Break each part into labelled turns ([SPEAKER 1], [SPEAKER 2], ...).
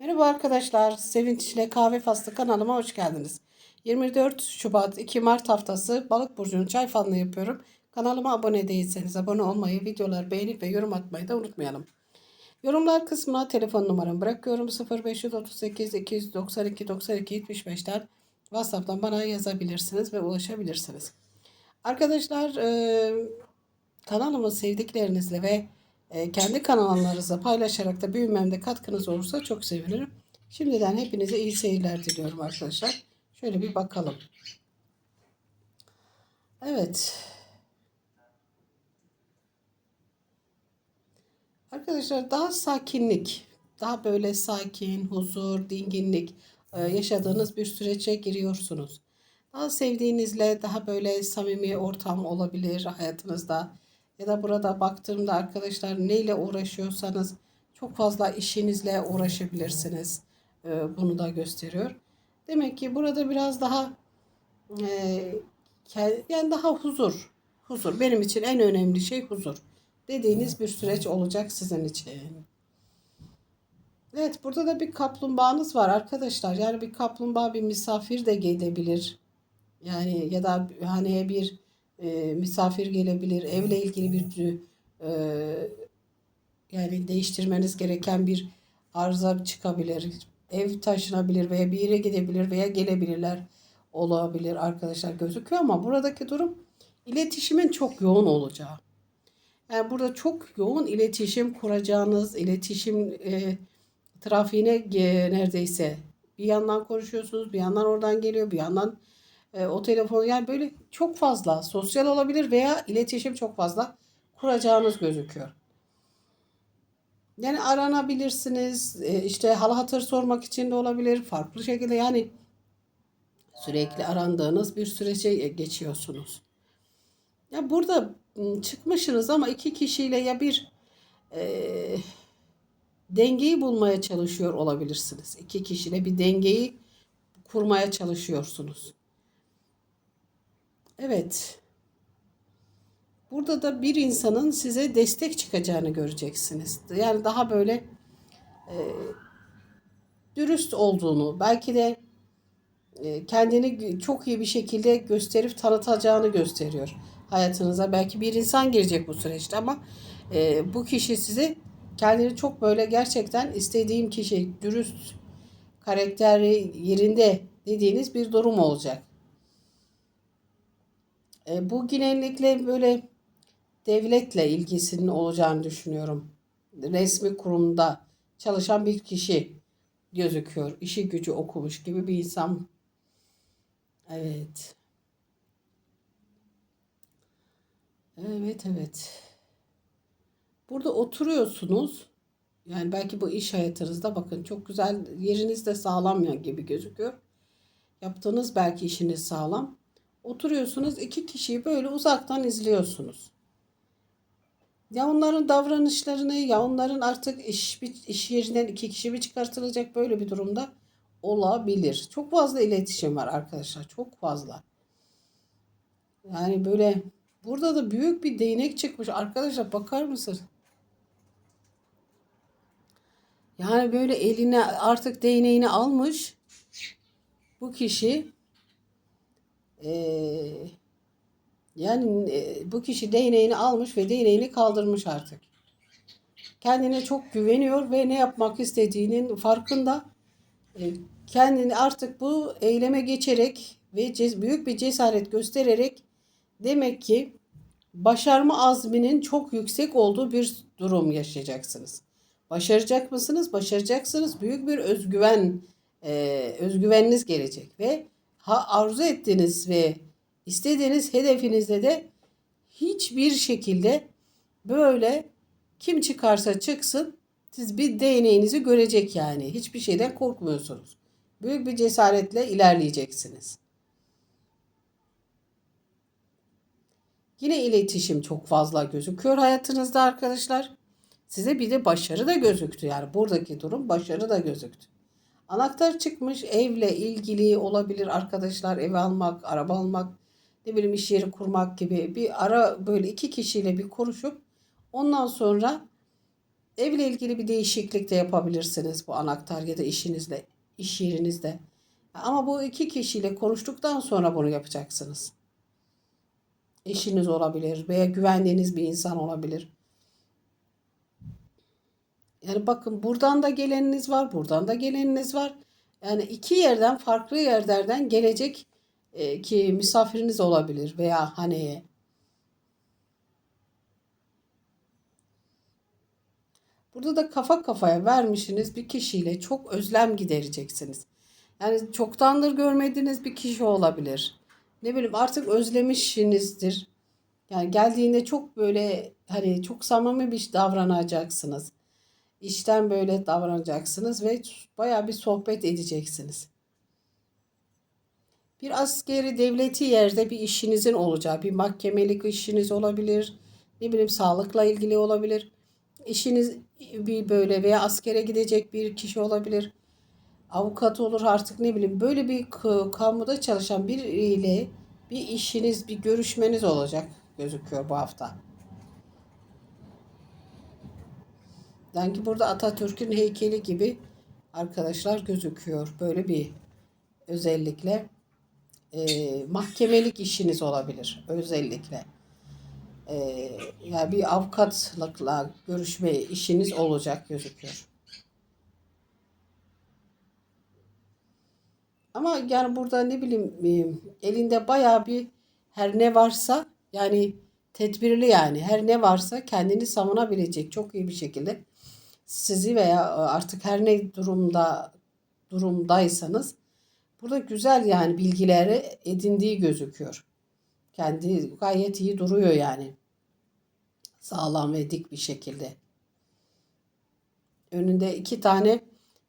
[SPEAKER 1] Merhaba arkadaşlar. Sevinç ile Kahve Faslı kanalıma hoş geldiniz. 24 Şubat 2 Mart haftası Balık burcunun çay falını yapıyorum. Kanalıma abone değilseniz abone olmayı, videolar beğenip ve yorum atmayı da unutmayalım. Yorumlar kısmına telefon numaramı bırakıyorum. 0538 292 92 75'ten WhatsApp'tan bana yazabilirsiniz ve ulaşabilirsiniz. Arkadaşlar e, kanalımı sevdiklerinizle ve kendi kanallarınızla paylaşarak da büyümemde katkınız olursa çok sevinirim. Şimdiden hepinize iyi seyirler diliyorum arkadaşlar. Şöyle bir bakalım. Evet. Arkadaşlar daha sakinlik, daha böyle sakin, huzur, dinginlik e, yaşadığınız bir sürece giriyorsunuz. Daha sevdiğinizle daha böyle samimi ortam olabilir hayatınızda. Ya da burada baktığımda arkadaşlar neyle uğraşıyorsanız çok fazla işinizle uğraşabilirsiniz. E, bunu da gösteriyor. Demek ki burada biraz daha e, yani daha huzur. Huzur. Benim için en önemli şey huzur. Dediğiniz bir süreç olacak sizin için. Evet burada da bir kaplumbağanız var arkadaşlar. Yani bir kaplumbağa bir misafir de gelebilir. Yani ya da haneye bir e, misafir gelebilir. Evle ilgili bir e, yani değiştirmeniz gereken bir arıza çıkabilir. Ev taşınabilir veya bir yere gidebilir veya gelebilirler olabilir arkadaşlar gözüküyor ama buradaki durum iletişimin çok yoğun olacağı. Yani burada çok yoğun iletişim kuracağınız, iletişim e, trafiğine e, neredeyse bir yandan konuşuyorsunuz, bir yandan oradan geliyor, bir yandan e, o telefon yani böyle çok fazla sosyal olabilir veya iletişim çok fazla kuracağınız gözüküyor. Yani aranabilirsiniz, e, işte hal hatır sormak için de olabilir, farklı şekilde yani sürekli arandığınız bir sürece geçiyorsunuz. Ya burada ım, çıkmışsınız ama iki kişiyle ya bir e, dengeyi bulmaya çalışıyor olabilirsiniz. İki kişiyle bir dengeyi kurmaya çalışıyorsunuz. Evet. Burada da bir insanın size destek çıkacağını göreceksiniz. Yani daha böyle e, dürüst olduğunu, belki de e, kendini çok iyi bir şekilde gösterip tanıtacağını gösteriyor hayatınıza. Belki bir insan girecek bu süreçte ama e, bu kişi size kendini çok böyle gerçekten istediğim kişi, dürüst, karakteri yerinde dediğiniz bir durum olacak. E, bu genellikle böyle devletle ilgisinin olacağını düşünüyorum. Resmi kurumda çalışan bir kişi gözüküyor. İşi gücü okumuş gibi bir insan. Evet. Evet, evet. Burada oturuyorsunuz. Yani belki bu iş hayatınızda bakın çok güzel yeriniz de sağlam gibi gözüküyor. Yaptığınız belki işiniz sağlam. Oturuyorsunuz iki kişiyi böyle uzaktan izliyorsunuz. Ya onların davranışlarını ya onların artık iş, iş yerinden iki kişi mi çıkartılacak böyle bir durumda olabilir. Çok fazla iletişim var arkadaşlar. Çok fazla. Yani böyle burada da büyük bir değnek çıkmış. Arkadaşlar bakar mısın? Yani böyle eline artık değneğini almış bu kişi ee, yani e, bu kişi değneğini almış ve değneğini kaldırmış artık. Kendine çok güveniyor ve ne yapmak istediğinin farkında. E, kendini artık bu eyleme geçerek ve büyük bir cesaret göstererek demek ki başarma azminin çok yüksek olduğu bir durum yaşayacaksınız. Başaracak mısınız? Başaracaksınız. Büyük bir özgüven, e, özgüveniniz gelecek ve ha, arzu ettiğiniz ve istediğiniz hedefinizde de hiçbir şekilde böyle kim çıkarsa çıksın siz bir değneğinizi görecek yani. Hiçbir şeyden korkmuyorsunuz. Büyük bir cesaretle ilerleyeceksiniz. Yine iletişim çok fazla gözüküyor hayatınızda arkadaşlar. Size bir de başarı da gözüktü yani buradaki durum başarı da gözüktü. Anahtar çıkmış evle ilgili olabilir arkadaşlar ev almak, araba almak, ne bileyim iş yeri kurmak gibi bir ara böyle iki kişiyle bir konuşup ondan sonra Evle ilgili bir değişiklik de yapabilirsiniz bu anahtar ya da işinizle, iş yerinizde. Ama bu iki kişiyle konuştuktan sonra bunu yapacaksınız. Eşiniz olabilir veya güvendiğiniz bir insan olabilir. Yani bakın buradan da geleniniz var, buradan da geleniniz var. Yani iki yerden farklı yerlerden gelecek e, ki misafiriniz olabilir veya haneye. Burada da kafa kafaya vermişsiniz bir kişiyle çok özlem gidereceksiniz. Yani çoktandır görmediğiniz bir kişi olabilir. Ne bileyim artık özlemişsinizdir. Yani geldiğinde çok böyle hani çok samimi bir davranacaksınız. İşten böyle davranacaksınız ve bayağı bir sohbet edeceksiniz. Bir askeri devleti yerde bir işinizin olacağı, bir mahkemelik işiniz olabilir. Ne bileyim sağlıkla ilgili olabilir. İşiniz bir böyle veya askere gidecek bir kişi olabilir. Avukat olur artık ne bileyim böyle bir kamuda çalışan biriyle bir işiniz, bir görüşmeniz olacak gözüküyor bu hafta. Sanki burada Atatürk'ün heykeli gibi arkadaşlar gözüküyor. Böyle bir özellikle e, mahkemelik işiniz olabilir özellikle. E, yani bir avukatlıkla görüşme işiniz olacak gözüküyor. Ama yani burada ne bileyim e, elinde bayağı bir her ne varsa yani tedbirli yani her ne varsa kendini savunabilecek çok iyi bir şekilde sizi veya artık her ne durumda durumdaysanız burada güzel yani bilgileri edindiği gözüküyor. Kendi gayet iyi duruyor yani. Sağlam ve dik bir şekilde. Önünde iki tane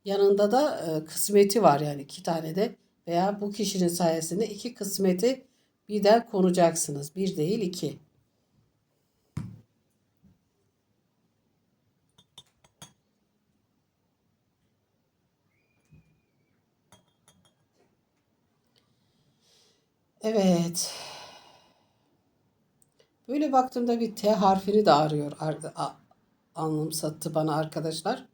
[SPEAKER 1] yanında da e, kısmeti var yani iki tane de veya bu kişinin sayesinde iki kısmeti birden konacaksınız. Bir değil iki. Evet. Böyle baktığımda bir T harfini de arıyor. Ar a- anımsattı bana arkadaşlar.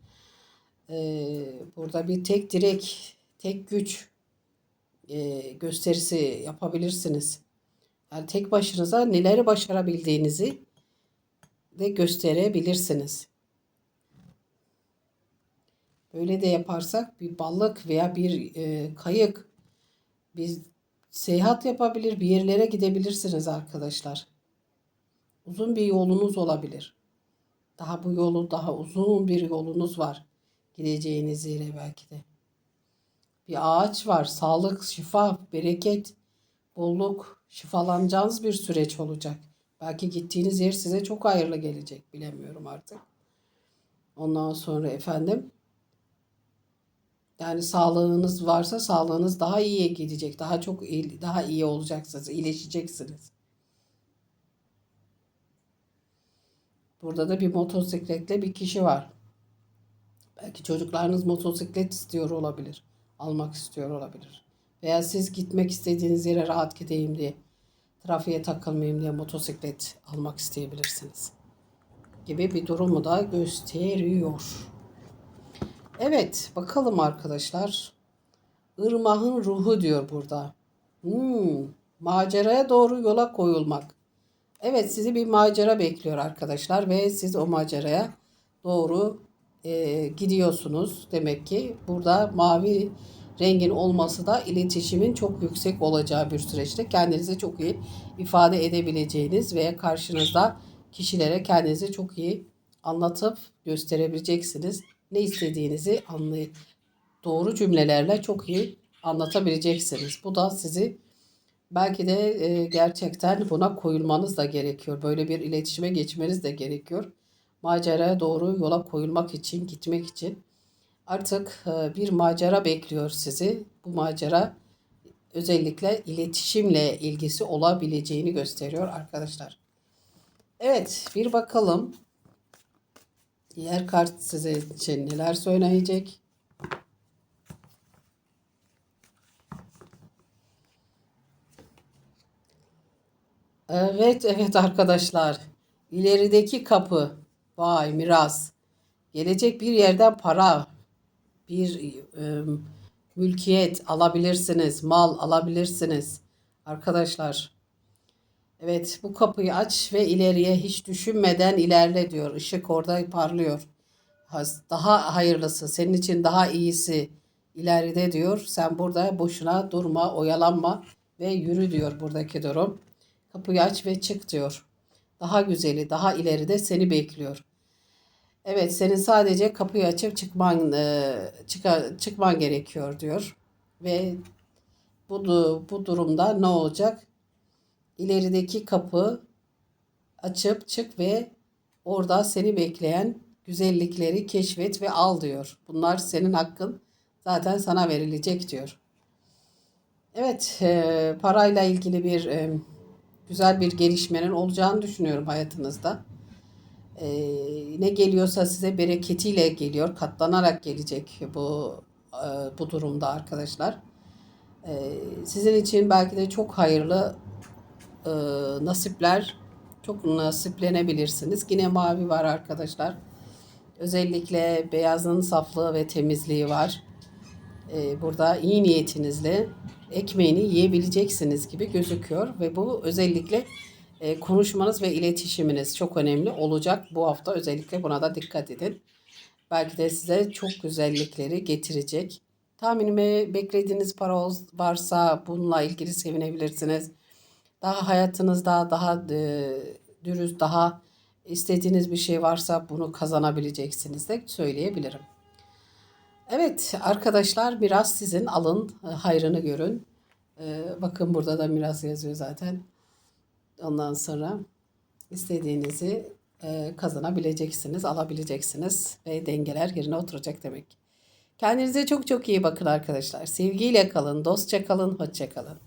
[SPEAKER 1] Ee, burada bir tek direk, tek güç e, gösterisi yapabilirsiniz. Yani tek başınıza neleri başarabildiğinizi de gösterebilirsiniz. Böyle de yaparsak bir balık veya bir e, kayık biz seyahat yapabilir, bir yerlere gidebilirsiniz arkadaşlar. Uzun bir yolunuz olabilir. Daha bu yolu daha uzun bir yolunuz var. Gideceğiniz yere belki de. Bir ağaç var. Sağlık, şifa, bereket, bolluk, şifalanacağınız bir süreç olacak. Belki gittiğiniz yer size çok hayırlı gelecek. Bilemiyorum artık. Ondan sonra efendim yani sağlığınız varsa sağlığınız daha iyiye gidecek. Daha çok daha iyi olacaksınız. iyileşeceksiniz. Burada da bir motosikletle bir kişi var. Belki çocuklarınız motosiklet istiyor olabilir. Almak istiyor olabilir. Veya siz gitmek istediğiniz yere rahat gideyim diye, trafiğe takılmayayım diye motosiklet almak isteyebilirsiniz. Gibi bir durumu da gösteriyor. Evet, bakalım arkadaşlar. Irmağın ruhu diyor burada. Hmm, maceraya doğru yola koyulmak. Evet, sizi bir macera bekliyor arkadaşlar ve siz o maceraya doğru e, gidiyorsunuz. Demek ki burada mavi rengin olması da iletişimin çok yüksek olacağı bir süreçte kendinizi çok iyi ifade edebileceğiniz ve karşınızda kişilere kendinizi çok iyi anlatıp gösterebileceksiniz. Ne istediğinizi anlay doğru cümlelerle çok iyi anlatabileceksiniz. Bu da sizi belki de e, gerçekten buna koyulmanız da gerekiyor. Böyle bir iletişime geçmeniz de gerekiyor. Maceraya doğru yola koyulmak için, gitmek için. Artık e, bir macera bekliyor sizi. Bu macera özellikle iletişimle ilgisi olabileceğini gösteriyor arkadaşlar. Evet, bir bakalım. Diğer kart size için neler söyleyecek? Evet, evet arkadaşlar. İlerideki kapı. Vay miras. gelecek bir yerden para, bir e, mülkiyet alabilirsiniz, mal alabilirsiniz arkadaşlar. Evet, bu kapıyı aç ve ileriye hiç düşünmeden ilerle diyor. Işık orada parlıyor. Daha hayırlısı, senin için daha iyisi ileride diyor. Sen burada boşuna durma, oyalanma ve yürü diyor buradaki durum. Kapıyı aç ve çık diyor. Daha güzeli, daha ileride seni bekliyor. Evet, senin sadece kapıyı açıp çıkman e, çıka- çıkman gerekiyor diyor. Ve bu bu durumda ne olacak? İlerideki kapı açıp çık ve orada seni bekleyen güzellikleri keşfet ve al diyor. Bunlar senin hakkın. Zaten sana verilecek diyor. Evet, e, parayla ilgili bir e, güzel bir gelişmenin olacağını düşünüyorum hayatınızda. E, ne geliyorsa size bereketiyle geliyor, katlanarak gelecek bu e, bu durumda arkadaşlar. E, sizin için belki de çok hayırlı e, nasipler, çok nasiplenebilirsiniz. Yine mavi var arkadaşlar. Özellikle beyazın saflığı ve temizliği var. Ee, burada iyi niyetinizle ekmeğini yiyebileceksiniz gibi gözüküyor ve bu özellikle e, konuşmanız ve iletişiminiz çok önemli olacak. Bu hafta özellikle buna da dikkat edin. Belki de size çok güzellikleri getirecek. Tahminime beklediğiniz para varsa bununla ilgili sevinebilirsiniz. Daha hayatınızda daha e, dürüst, daha istediğiniz bir şey varsa bunu kazanabileceksiniz de söyleyebilirim. Evet arkadaşlar biraz sizin alın e, hayrını görün. E, bakın burada da miras yazıyor zaten. Ondan sonra istediğinizi e, kazanabileceksiniz, alabileceksiniz ve dengeler yerine oturacak demek. Kendinize çok çok iyi bakın arkadaşlar. Sevgiyle kalın, dostça kalın, hoşça kalın.